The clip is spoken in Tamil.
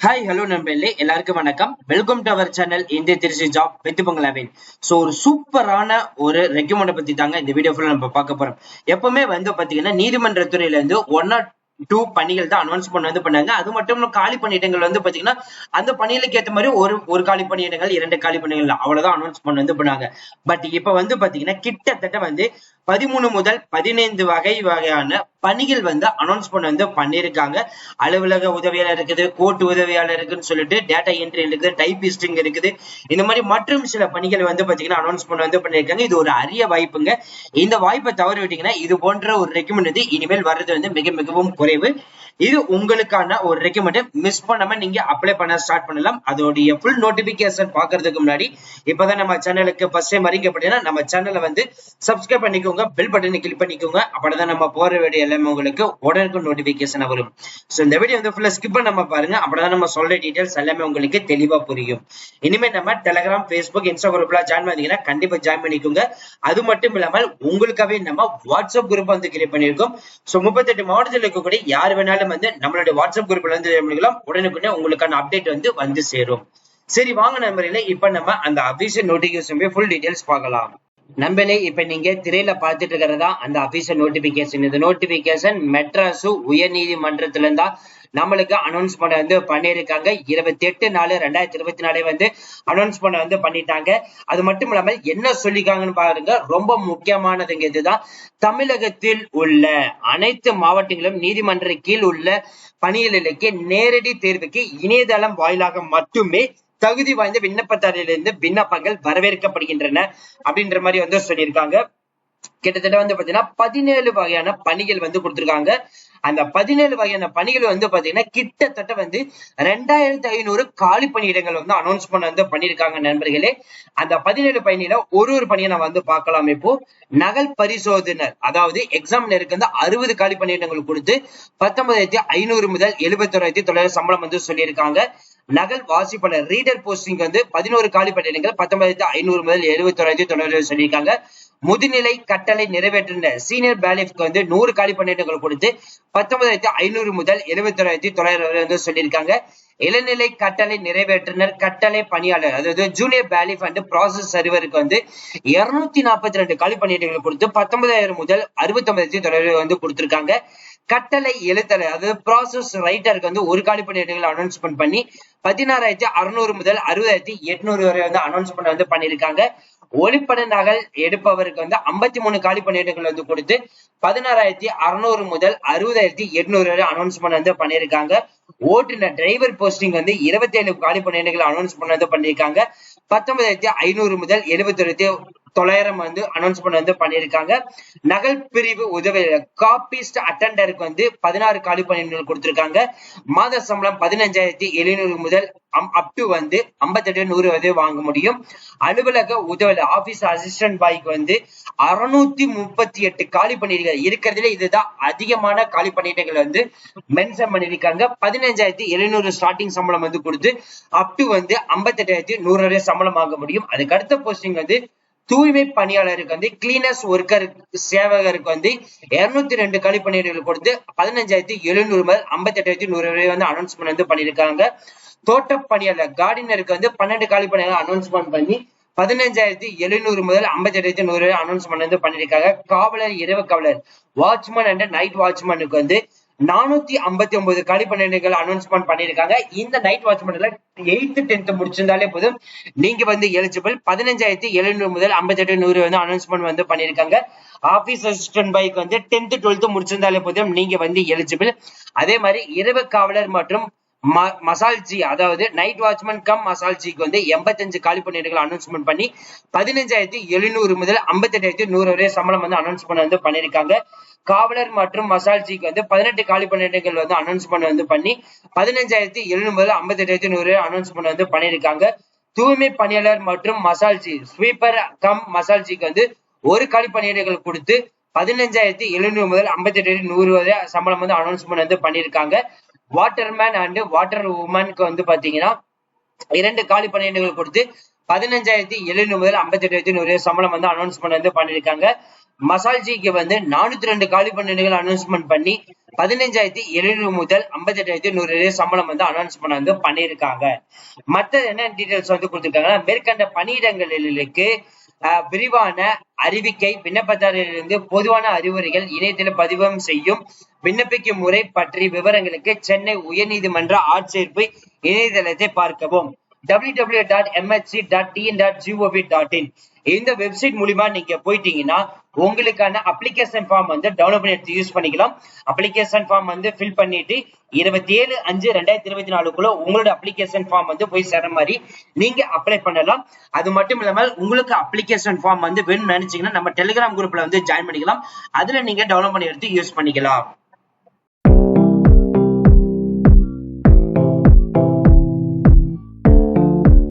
ஹாய் ஹலோ நண்பர்களே. எல்லாருக்கும் வணக்கம். வெல்கம் டு அவர் சேனல் இந்திய திருச்சி ஜாப் வித் பங்களாவின் ஸோ ஒரு சூப்பரான ஒரு ரெக்கமெண்டை பத்தி தாங்க இந்த வீடியோ ஃபுல்லாக நம்ம பார்க்க போறோம். எப்பவுமே வந்து பாத்தீங்கன்னா நீதிமன்ற துறையில இருந்து ஒன் நாட் டூ பணிகள் தான் அனௌன்ஸ் பண்ண வந்து பண்ணாங்க. அது மட்டும் இல்லாமல் காலி பணியிடங்கள் வந்து பாத்தீங்கன்னா அந்த பணிகளுக்கு ஏற்ற மாதிரி ஒரு ஒரு காலி பணியிடங்கள் இரண்டு காலி பணிகள் அவ்வளவுதான் அனௌன்ஸ் பண்ண வந்து பண்ணாங்க. பட் இப்ப வந்து பாத்தீங்கன்னா கிட்டத்தட்ட வந்து பதிமூணு முதல் பதினைந்து வகை வகையான பணிகள் வந்து அனௌன்ஸ் பண்ண வந்து பண்ணியிருக்காங்க. அலுவலக உதவியாளர் இருக்குது கோர்ட் உதவியாளர் இருக்குன்னு சொல்லிட்டு டேட்டா என்ட்ரி இருக்குது டைபிஸ்டிங் இருக்குது. இந்த மாதிரி மற்றும் சில பணிகள் வந்து பாத்தீங்கன்னா அனௌன்ஸ் பண்ண வந்து பண்ணியிருக்காங்க. இது ஒரு அரிய வாய்ப்புங்க. இந்த வாய்ப்பை தவறு விட்டீங்கன்னா இது போன்ற ஒரு ரெக்கமெண்ட் வந்து இனிமேல் வர்றது வந்து மிக மிகவும் குறைவு இது உங்களுக்கான ஒரு ரெக்கமெண்ட் மிஸ் பண்ணாம நீங்க அப்ளை பண்ண ஸ்டார்ட் பண்ணலாம். அதோடைய ஃபுல் நோட்டிபிகேஷன் பாக்குறதுக்கு முன்னாடி இப்பதான் நம்ம சேனலுக்கு ஃபர்ஸ்ட் டைம் அறிக்கப்பட்டீங்கன்னா நம்ம சேனலை வந்து சப்ஸ்கிரைப் பண்ணிக்கோங்க பெல் பட்டனை கிளிக் பண்ணிக்கோங்க. அப்படிதான் நம்ம போற வீடியோ எல்லாமே உங்களுக்கு உடனுக்கு நோட்டிபிகேஷன் வரும். ஸோ இந்த வீடியோ வந்து ஃபுல்லா ஸ்கிப் பண்ணாம பாருங்க. அப்பதான் நம்ம சொல்ற டீடைல்ஸ் எல்லாமே உங்களுக்கு தெளிவா புரியும். இனிமே நம்ம டெலிகிராம் ஃபேஸ்புக் இன்ஸ்டாகிராம் குரூப்ல ஜாயின் பண்ணீங்கன்னா கண்டிப்பா ஜாயின் பண்ணிக்கோங்க. அது மட்டும் இல்லாமல் உங்களுக்காகவே நம்ம வாட்ஸ்அப் குரூப் வந்து கிரியேட் பண்ணியிருக்கோம். ஸோ முப்பத்தெட்டு மாவட்டத்தில் இருக்கக்கூடிய யார் வேணாலும் வந்து நம்மளுடைய வாட்ஸ்அப் குரூப்ல வந்து பண்ணிக்கலாம் உடனுக்குடனே உங்களுக்கான அப்டேட் வந்து வந்து சேரும். சரி வாங்க நண்பர்களே இப்ப நம்ம அந்த அபிஷியல் நோட்டிபிகேஷன் ஃபுல் டீடைல்ஸ் பார்க்கலாம். நம்பளே இப்ப நீங்க திரையில பாத்துட்டு இருக்கிறதா? அந்த அபிஷியல் நோட்டிபிகேஷன் இந்த நோட்டிபிகேஷன் மெட்ராசு உயர் நீதிமன்றத்துல இருந்தா நம்மளுக்கு அனௌன்ஸ் பண்ண வந்து பண்ணியிருக்காங்க. இருபத்தி எட்டு நாலு ரெண்டாயிரத்தி இருபத்தி நாலு வந்து அனௌன்ஸ் பண்ண வந்து பண்ணிட்டாங்க. அது மட்டும் இல்லாமல் என்ன சொல்லிக்காங்கன்னு பாருங்க. ரொம்ப முக்கியமானதுங்க இதுதான். தமிழகத்தில் உள்ள அனைத்து மாவட்டங்களும் நீதிமன்ற கீழ் உள்ள பணியாளர்களுக்கு நேரடி தேர்வுக்கு இணையதளம் வாயிலாக மட்டுமே தகுதி வாய்ந்த விண்ணப்பதாரிலிருந்து விண்ணப்பங்கள் வரவேற்கப்படுகின்றன அப்படின்ற மாதிரி வந்து சொல்லியிருக்காங்க. கிட்டத்தட்ட வந்து பாத்தீங்கன்னா பதினேழு வகையான பணிகள் வந்து கொடுத்திருக்காங்க. அந்த பதினேழு வகையான பணிகள் வந்து பாத்தீங்கன்னா கிட்டத்தட்ட வந்து ரெண்டாயிரத்தி ஐநூறு காலி பணியிடங்கள் வந்து அனௌன்ஸ் பண்ண வந்து பண்ணிருக்காங்க நண்பர்களே. அந்த பதினேழு பணியில ஒரு ஒரு பணியை நான் வந்து பார்க்கலாம் இப்போ. நகல் பரிசோதனர் அதாவது எக்ஸாமினருக்கு வந்து அறுபது காலி பணியிடங்கள் கொடுத்து பத்தொன்பதாயிரத்தி ஐநூறு முதல் எழுபத்தோராயிரத்தி தொள்ளாயிரம் சம்பளம் வந்து சொல்லியிருக்காங்க. நகல் வாசிப்பாளர் ரீடர் போஸ்டிங் வந்து பதினோரு காலி பட்டியலங்கள் பத்தொன்பதாயிரத்தி ஐநூறு முதல் எழுபத்தோராயிரத்தி தொண்ணூறு சொல்லியிருக்காங்க. முதுநிலை கட்டளை நிறைவேற்றின சீனியர் பேலிஃப்க்கு வந்து நூறு காலி பணியிடங்கள் கொடுத்து பத்தொன்பதாயிரத்தி ஐநூறு முதல் எழுபத்தோராயிரத்தி தொள்ளாயிரம் வரை வந்து சொல்லியிருக்காங்க. இளநிலை கட்டளை நிறைவேற்றினர். கட்டளை பணியாளர் அதாவது ஜூனியர் பேலிஃப் அண்ட் ப்ராசஸ் சர்வருக்கு வந்து இருநூத்தி நாற்பத்தி ரெண்டு காலி பணியிடங்களை கொடுத்து பத்தொன்பதாயிரம் முதல் அறுபத்தி ஒன்பதாயிரத்தி தொள்ளாயிரம் வந்து கொடுத்துருக்காங்க. கட்டளை எழுத்தலை அதாவது ப்ராசஸ் ரைட்டருக்கு வந்து ஒரு காலி பணியிடங்கள் அனௌன்ஸ்மெண்ட் பண்ணி பதினாறாயிரத்தி அறுநூறு முதல் அறுபதாயிரத்தி எட்நூறு வரை வந்து அனௌன்ஸ்மெண்ட் வந்து பண்ணியிருக்காங்க. ஒளிப்பட நகல் எடுப்பவருக்கு வந்து ஐம்பத்தி மூணு காலி பணியிடங்கள் வந்து கொடுத்து பதினாறாயிரத்தி அறுநூறு முதல் அறுபதாயிரத்தி எட்நூறு வரை அனௌன்ஸ்மெண்ட் வந்து பண்ணியிருக்காங்க. ஓட்டுநர் டிரைவர் போஸ்டிங் வந்து இருபத்தி ஏழு காலி பணியிடங்கள் அனௌன்ஸ் வந்து பண்ணியிருக்காங்க. பத்தொன்பதாயிரத்தி ஐநூறு முதல் எழுபத்தி தொள்ளாயிரம் வந்து அனௌன்ஸ் பண்ண வந்து பண்ணியிருக்காங்க. நகல் பிரிவு உதவி காப்பிஸ்ட் அட்டண்டருக்கு வந்து பதினாறு காலி பணியிடங்கள் கொடுத்திருக்காங்க. மாத சம்பளம் பதினஞ்சாயிரத்தி எழுநூறு முதல் அப் டு வந்து ஐம்பத்தெட்டு நூறு வந்து வாங்க முடியும். அலுவலக உதவி ஆபீஸ் அசிஸ்டன்ட் பாய்க்கு வந்து அறுநூத்தி முப்பத்தி எட்டு காலி பணியிடங்கள் இருக்கிறதுல இதுதான் அதிகமான காலி பணியிடங்கள் வந்து மென்ஷன் பண்ணியிருக்காங்க. பதினஞ்சாயிரத்தி எழுநூறு ஸ்டார்டிங் சம்பளம் வந்து கொடுத்து அப் டு வந்து ஐம்பத்தெட்டாயிரத்தி நூறு வரை சம்பளம் வாங்க முடியும். அதுக்கு அடுத்த போஸ்டிங் வந்து தூய்மை பணியாளருக்கு வந்து கிளீனர்ஸ் ஒர்க்கர் சேவகருக்கு வந்து இருநூத்தி ரெண்டு காலி கொடுத்து பதினஞ்சாயிரத்தி எழுநூறு முதல் ஐம்பத்தி எட்டாயிரத்தி நூறு வரை வந்து அனௌன்ஸ்மெண்ட் வந்து பண்ணியிருக்காங்க தோட்ட பணியாளர் கார்டினருக்கு வந்து பன்னெண்டு காலி பணியாளர் அனௌன்ஸ்மெண்ட் பண்ணி பதினஞ்சாயிரத்தி எழுநூறு முதல் ஐம்பத்தி எட்டாயிரத்தி நூறு அனௌன்ஸ்மெண்ட் வந்து பண்ணியிருக்காங்க காவலர் இரவு காவலர் வாட்ச்மேன் அண்ட் நைட் வாட்ச்மேனுக்கு வந்து நானூத்தி ஐம்பத்தி ஒன்பது காலி பணியிடங்கள் அனௌன்ஸ்மெண்ட் பண்ணிருக்காங்க இந்த நைட் வாட்ச்மேன்ல எயித்து டென்த் முடிச்சிருந்தாலே போதும். நீங்க வந்து எலிஜிபிள் பதினஞ்சாயிரத்தி எழுநூறு முதல் ஐம்பத்தி எட்டு நூறு வந்து அனௌன்ஸ்மெண்ட் வந்து பண்ணிருக்காங்க ஆபீஸ் அசிஸ்டன்ட் பைக் வந்து டென்த் டுவெல்த் முடிச்சிருந்தாலே போதும். நீங்க வந்து எலிஜிபிள் அதே மாதிரி இரவு காவலர் மற்றும் மசால்ஜி அதாவது நைட் வாட்ச்மேன் கம் மசால்ஜிக்கு வந்து எண்பத்தஞ்சு காலி பணியிடங்கள் அனௌன்ஸ்மெண்ட் பண்ணி பதினஞ்சாயிரத்தி எழுநூறு முதல் ஐம்பத்தெட்டாயிரத்தி நூறு வரை சம்பளம் வந்து அனௌன்ஸ்மெண்ட் வந்து பண்ணியிருக்காங்க. காவலர் மற்றும் மசால்ஜிக்கு வந்து பதினெட்டு காலி பணியிடங்கள் வந்து அனௌன்ஸ்மெண்ட் வந்து பண்ணி பதினஞ்சாயிரத்தி எழுநூறு முதல் அம்பத்தெட்டாயிரத்து நூறு வரை நூறு அனௌன்ஸ்மெண்ட் வந்து பண்ணியிருக்காங்க. தூய்மை பணியாளர் மற்றும் மசால்ஜி ஸ்வீப்பர் கம் மசால்ஜிக்கு வந்து ஒரு காலி பணியிடங்கள் கொடுத்து பதினஞ்சாயிரத்தி எழுநூறு முதல் ஐம்பத்தி எட்டு நூறு வரை சம்பளம் வந்து அனௌன்ஸ்மெண்ட் வந்து பண்ணியிருக்காங்க. வாட்டர்மேன் அண்ட் வாட்டர் உமனுக்கு வந்து பாத்தீங்கன்னா இரண்டு காலி பணியிடங்கள் கொடுத்து பதினஞ்சாயிரத்தி எழுநூறு முதல் ஐம்பத்தி எட்டாயிரத்தி நூறு சம்பளம் வந்து அனௌன்ஸ்மெண்ட் வந்து பண்ணிருக்காங்க. மசால்ஜிக்கு வந்து நானூத்தி ரெண்டு காலி பணியிடங்கள் அனௌன்ஸ்மெண்ட் பண்ணி பதினஞ்சாயிரத்தி எழுநூறு முதல் ஐம்பத்தெட்டாயிரத்தி நூறு சம்பளம் வந்து அனௌன்ஸ்மெண்ட் வந்து பண்ணியிருக்காங்க மற்ற என்ன டீட்டெயில்ஸ் வந்து கொடுத்துருக்காங்கன்னா மேற்கண்ட பணியிடங்களுக்கு விரிவான அறிவிக்கை விண்ணப்பதாரரிலிருந்து பொதுவான அறிவுரைகள் இணையத்தில் பதிவம் செய்யும் விண்ணப்பிக்கும் முறை பற்றிய விவரங்களுக்கு சென்னை உயர்நீதிமன்ற ஆட்சேர்ப்பு இணையதளத்தை பார்க்கவும். W W dot MSC dot TN dot GOV dot in இந்த வெப்சைட் மூலியமா நீங்க போயிட்டீங்கன்னா உங்களுக்கான அப்ளிகேஷன் ஃபார்ம் வந்து டவுன்லோட் பண்ணி எடுத்து யூஸ் பண்ணிக்கலாம். அப்ளிகேஷன் ஃபார்ம் வந்து ஃபில் பண்ணிட்டு இருபத்தி ஏழு அஞ்சு ரெண்டாயிரத்தி இருபத்தி நாலுக்குள்ள உங்களோட அப்ளிகேஷன் ஃபார்ம் வந்து போய் சேர மாதிரி நீங்க அப்ளை பண்ணலாம். அது மட்டும் இல்லாமல் உங்களுக்கு அப்ளிகேஷன் ஃபார்ம் வந்து வேணும்னு நினைச்சீங்கன்னா நம்ம டெலிகிராம் குரூப்ல வந்து ஜாயின் பண்ணிக்கலாம். அதுல நீங்க டவுன்லோட் பண்ணி எடுத்து யூஸ் பண்ணிக்கலாம்.